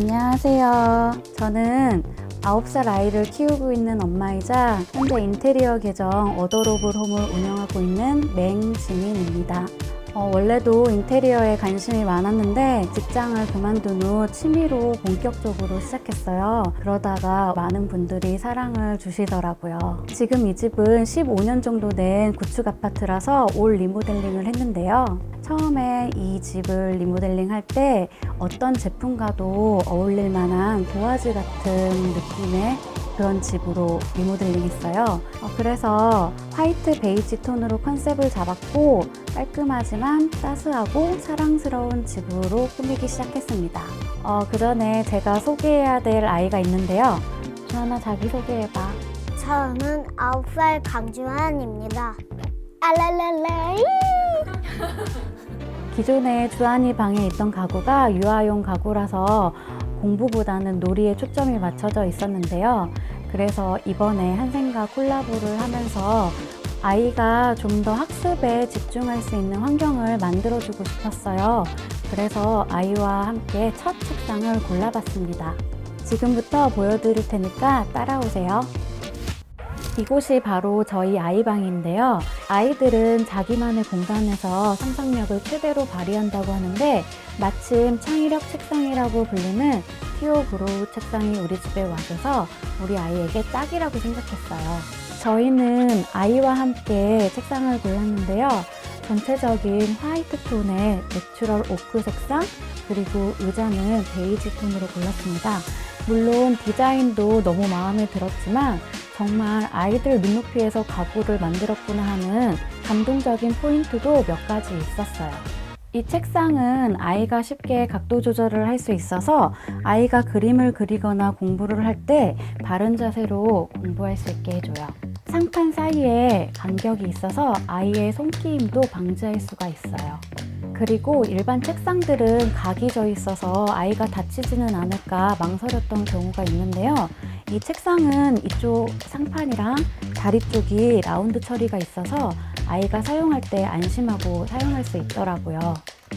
안녕하세요. 저는 9살 아이를 키우고 있는 엄마이자 현재 인테리어 계정 어도로블 홈을 운영하고 있는 맹지민입니다. 어, 원래도 인테리어에 관심이 많았는데 직장을 그만둔 후 취미로 본격적으로 시작했어요. 그러다가 많은 분들이 사랑을 주시더라고요. 지금 이 집은 15년 정도 된 구축 아파트라서 올 리모델링을 했는데요. 처음에 이 집을 리모델링 할 때 어떤 제품과도 어울릴 만한 도화지 같은 느낌의 그런 집으로 리모델링 했어요. 어, 그래서 화이트 베이지 톤으로 컨셉을 잡았고 깔끔하지만 따스하고 사랑스러운 집으로 꾸미기 시작했습니다. 어, 그 전에 제가 소개해야 될 아이가 있는데요. 주하나 자기 소개해봐. 저는 9살 강주한입니다. 알랄랄라. 기존에 주한이 방에 있던 가구가 유아용 가구라서 공부보다는 놀이에 초점이 맞춰져 있었는데요. 그래서 이번에 한생과 콜라보를 하면서 아이가 좀 더 학습에 집중할 수 있는 환경을 만들어주고 싶었어요. 그래서 아이와 함께 첫 책상을 골라봤습니다. 지금부터 보여드릴 테니까 따라오세요. 이곳이 바로 저희 아이방인데요. 아이들은 자기만의 공간에서 상상력을 최대로 발휘한다고 하는데 마침 창의력 책상이라고 불리는 티오 브로우 책상이 우리 집에 와줘서 우리 아이에게 딱이라고 생각했어요. 저희는 아이와 함께 책상을 골랐는데요. 전체적인 화이트 톤의 내추럴 오크 색상 그리고 의자는 베이지 톤으로 골랐습니다. 물론 디자인도 너무 마음에 들었지만 정말 아이들 눈높이에서 가구를 만들었구나 하는 감동적인 포인트도 몇 가지 있었어요. 이 책상은 아이가 쉽게 각도 조절을 할 수 있어서 아이가 그림을 그리거나 공부를 할 때 바른 자세로 공부할 수 있게 해줘요. 상판 사이에 간격이 있어서 아이의 손끼임도 방지할 수가 있어요. 그리고 일반 책상들은 각이 져 있어서 아이가 다치지는 않을까 망설였던 경우가 있는데요. 이 책상은 이쪽 상판이랑 다리 쪽이 라운드 처리가 있어서 아이가 사용할 때 안심하고 사용할 수 있더라고요.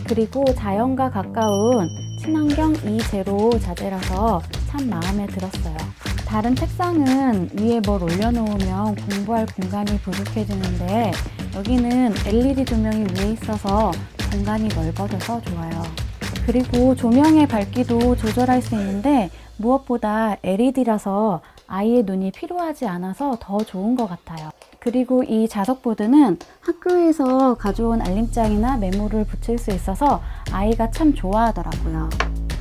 그리고 자연과 가까운 친환경 E0 자재라서 참 마음에 들었어요. 다른 책상은 위에 뭘 올려놓으면 공부할 공간이 부족해지는데 여기는 LED 조명이 위에 있어서 공간이 넓어져서 좋아요. 그리고 조명의 밝기도 조절할 수 있는데 무엇보다 LED라서 아이의 눈이 필요하지 않아서 더 좋은 것 같아요. 그리고 이 자석보드는 학교에서 가져온 알림장이나 메모를 붙일 수 있어서 아이가 참 좋아하더라고요.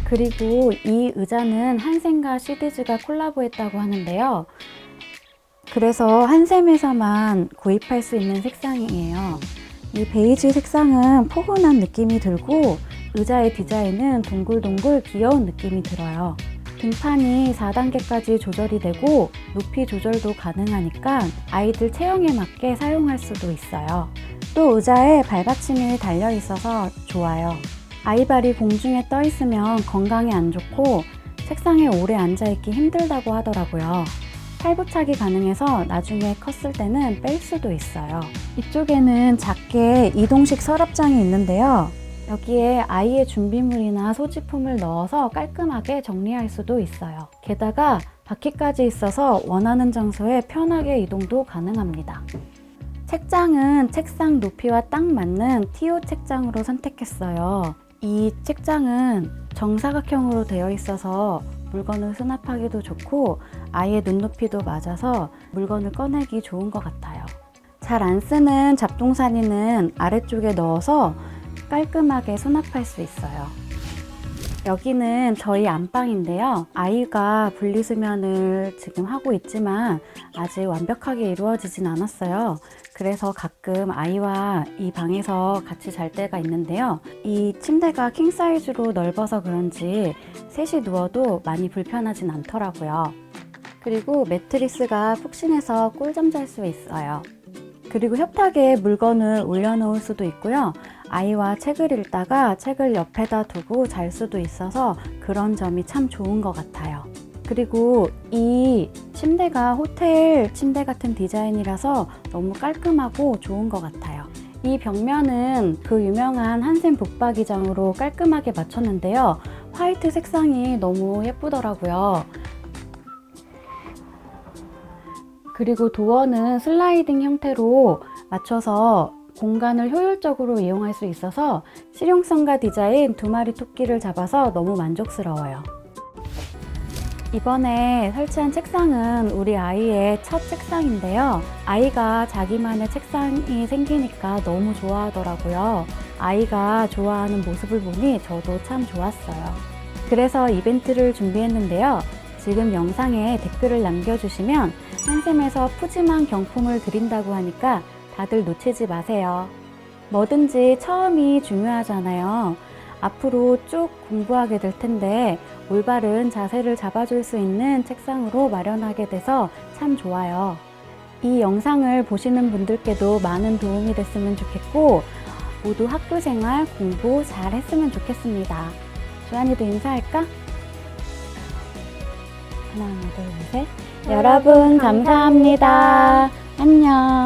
그리고 이 의자는 한샘과 시디즈가 콜라보했다고 하는데요. 그래서 한샘에서만 구입할 수 있는 색상이에요. 이 베이지 색상은 포근한 느낌이 들고 의자의 디자인은 동글동글 귀여운 느낌이 들어요. 등판이 4단계까지 조절이 되고 높이 조절도 가능하니까 아이들 체형에 맞게 사용할 수도 있어요. 또 의자에 발받침이 달려 있어서 좋아요. 아이발이 공중에 떠 있으면 건강에 안 좋고 책상에 오래 앉아 있기 힘들다고 하더라고요. 팔부착이 가능해서 나중에 컸을 때는 뺄 수도 있어요. 이쪽에는 작게 이동식 서랍장이 있는데요. 여기에 아이의 준비물이나 소지품을 넣어서 깔끔하게 정리할 수도 있어요. 게다가 바퀴까지 있어서 원하는 장소에 편하게 이동도 가능합니다. 책장은 책상 높이와 딱 맞는 T5 책장으로 선택했어요. 이 책장은 정사각형으로 되어 있어서 물건을 수납하기도 좋고 아이의 눈높이도 맞아서 물건을 꺼내기 좋은 것 같아요. 잘 안 쓰는 잡동사니는 아래쪽에 넣어서 깔끔하게 수납할 수 있어요. 여기는 저희 안방인데요. 아이가 분리수면을 지금 하고 있지만 아직 완벽하게 이루어지진 않았어요. 그래서 가끔 아이와 이 방에서 같이 잘 때가 있는데요. 이 침대가 킹 사이즈로 넓어서 그런지 셋이 누워도 많이 불편하진 않더라고요. 그리고 매트리스가 푹신해서 꿀잠 잘 수 있어요. 그리고 협탁에 물건을 올려놓을 수도 있고요. 아이와 책을 읽다가 책을 옆에다 두고 잘 수도 있어서 그런 점이 참 좋은 것 같아요. 그리고 이 침대가 호텔 침대 같은 디자인이라서 너무 깔끔하고 좋은 것 같아요. 이 벽면은 그 유명한 한샘 북박이장으로 깔끔하게 맞췄는데요. 화이트 색상이 너무 예쁘더라고요. 그리고 도어는 슬라이딩 형태로 맞춰서 공간을 효율적으로 이용할 수 있어서 실용성과 디자인 두 마리 토끼를 잡아서 너무 만족스러워요. 이번에 설치한 책상은 우리 아이의 첫 책상인데요. 아이가 자기만의 책상이 생기니까 너무 좋아하더라고요. 아이가 좋아하는 모습을 보니 저도 참 좋았어요. 그래서 이벤트를 준비했는데요. 지금 영상에 댓글을 남겨주시면 한샘에서 푸짐한 경품을 드린다고 하니까 다들 놓치지 마세요. 뭐든지 처음이 중요하잖아요. 앞으로 쭉 공부하게 될 텐데 올바른 자세를 잡아줄 수 있는 책상으로 마련하게 돼서 참 좋아요. 이 영상을 보시는 분들께도 많은 도움이 됐으면 좋겠고 모두 학교 생활 공부 잘 했으면 좋겠습니다. 주한이도 인사할까? 하나, 둘, 셋. 여러분, 감사합니다. 안녕.